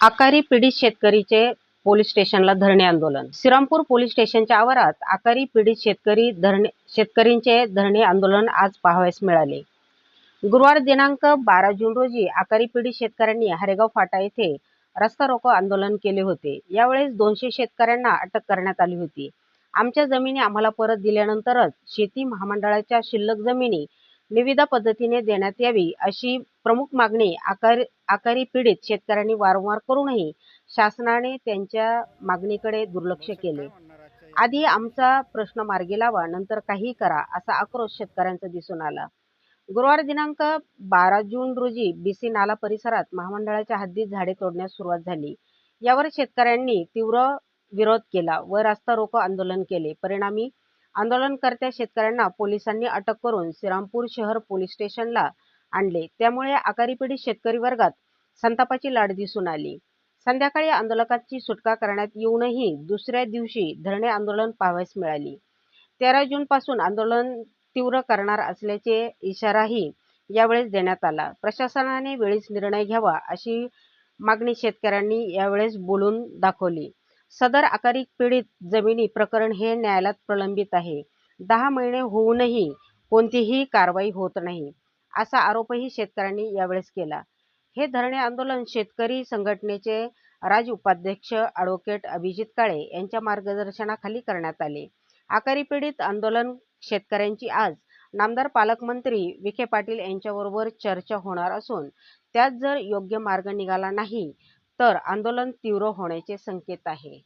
आकारी पीडित शेतकरीचे पोलीस स्टेशनला धरणे आंदोलन. श्रीरामपूर पोलीस स्टेशनच्या आवारात आकारी पीडित शेतकरी धरणे शेतकरींचे धरणे आंदोलन आज पाहावयास मिळाले. गुरुवार दिनांक बारा जून रोजी आकारी पीडित शेतकऱ्यांनी हरेगाव फाटा येथे रस्ता रोको आंदोलन केले होते. यावेळेस दोनशे शेतकऱ्यांना अटक करण्यात आली होती. आमच्या जमिनी आम्हाला परत दिल्यानंतरच शेती महामंडळाच्या शिल्लक जमिनी निविदा पद्धतीने देण्यात यावी अशी प्रमुख मागणी आकार आकारी पीडित शेतकऱ्यांनी वारंवार करूनही शासनाने त्यांच्या मागणीकडे दुर्लक्ष केले. आधी आमचा प्रश्न मार्गी लावा नंतर काही करा असा आक्रोश शेतकऱ्यांचा दिसून आला. गुरुवार दिनांक बारा जून रोजी बीसी नाला परिसरात महामंडळाच्या हद्दीत झाडे तोडण्यास सुरुवात झाली. यावर शेतकऱ्यांनी तीव्र विरोध केला व रास्ता रोको आंदोलन केले. परिणामी आंदोलनकर्त्या शेतकऱ्यांना पोलिसांनी अटक करून श्रीरामपूर शहर पोलीस स्टेशनला आणले. त्यामुळे आकारी शेतकरी वर्गात संतापाची लाट दिसून आली. संध्याकाळी आंदोलकांची सुटका करण्यात येऊनही दुसऱ्या दिवशी धरणे आंदोलन पाहावयास मिळाली. तेरा जून पासून आंदोलन तीव्र करणार असल्याचे इशाराही यावेळेस देण्यात आला. प्रशासनाने वेळीच निर्णय घ्यावा अशी मागणी शेतकऱ्यांनी यावेळेस बोलून दाखवली. सदर आकारी पीडित जमिनी प्रकरण हे न्यायालयात प्रलंबित आहे. दहा महिने होऊनही कोणतीही कारवाई होत नाही असा आरोपही शेतकऱ्यांनी यावेळेस केला. हे धरणे आंदोलन शेतकरी संघटनेचे राज उपाध्यक्ष ॲडव्होकेट अभिजित काळे यांच्या मार्गदर्शनाखाली करण्यात आले. आकारी पीडित आंदोलन शेतकऱ्यांची आज नामदार पालकमंत्री विखे पाटील यांच्याबरोबर चर्चा होणार असून त्यात जर योग्य मार्ग निघाला नाही तर आंदोलन तीव्र होण्याचे संकेत आहे.